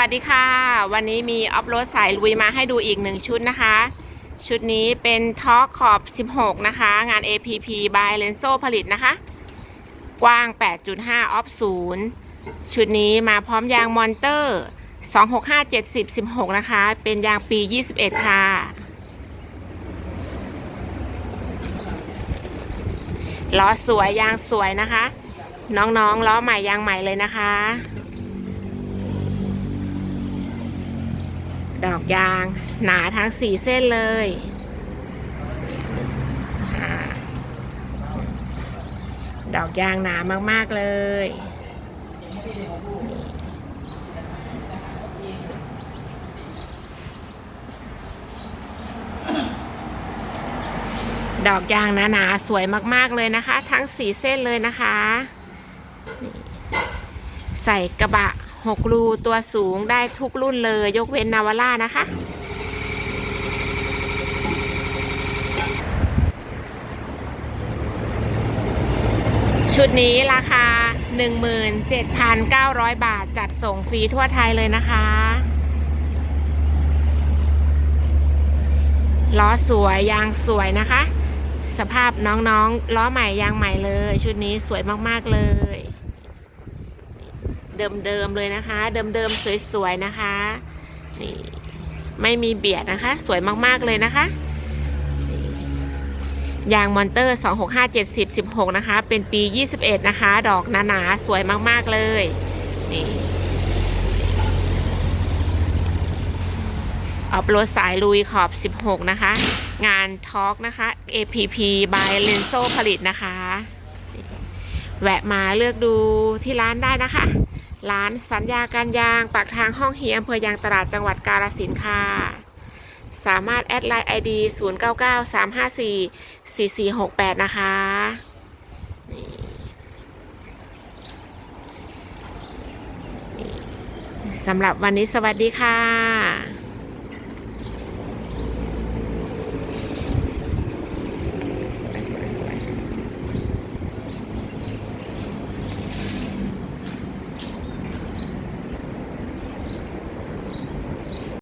วัสดีค่ะ วันนี้มีออฟโรดสายลุยมาให้ดูอีกหนึ่งชุดนะคะ ชุดนี้เป็นท็อกขอบ 16 นะคะ งาน APP by Lenso ผลิตนะคะ กว้าง 8.5 ออฟ0ชุดนี้มาพร้อมยางมอนเตอร์ 265 70 16 นะคะ เป็นยางปี 21 ค่ะ ล้อสวยยางสวยนะคะ น้องๆล้อใหม่ยางใหม่เลยนะคะ ดอกยาง หนาทั้งสี่เส้นเลยดอกยางหนามากๆเลย ดอกยางหนาๆสวยมากๆเลยนะคะ ทั้งสี่เส้นเลยนะคะ ใส่กระบะ หกรูตัวสูงได้ทุกรุ่นเลย ยกเว้นนาวาร่านะคะ ชุดนี้ราคา 17,900 บาทจัดส่งฟรีทั่วไทยเลยนะคะล้อสวยยางสวยนะคะ สภาพน้องๆล้อใหม่ยางใหม่เลย ชุดนี้สวยมากๆเลย เดิมๆเลยนะคะ เดิมๆสวยๆนะคะนี่ไม่มีเบียดนะคะ สวยมากๆเลยนะคะยางมอนเตอร์ 265 70 16 นะคะ เป็นปี 21 นะคะ ดอกหนาๆสวยมากๆเลยนี่ออฟโรดสายลุยขอบ 16 นะคะ งานทอล์กนะคะ APP by Lenso ผลิตนะคะ แวะมาเลือกดูที่ร้านได้นะคะ ร้านสัญญาการยางปากทางห้องเฮียอำเภอยางตลาดจังหวัดกาลสินค่ะ สามารถแอดไลน์ ID 0993544468 นะคะนี่นี่สำหรับวันนี้สวัสดีค่ะ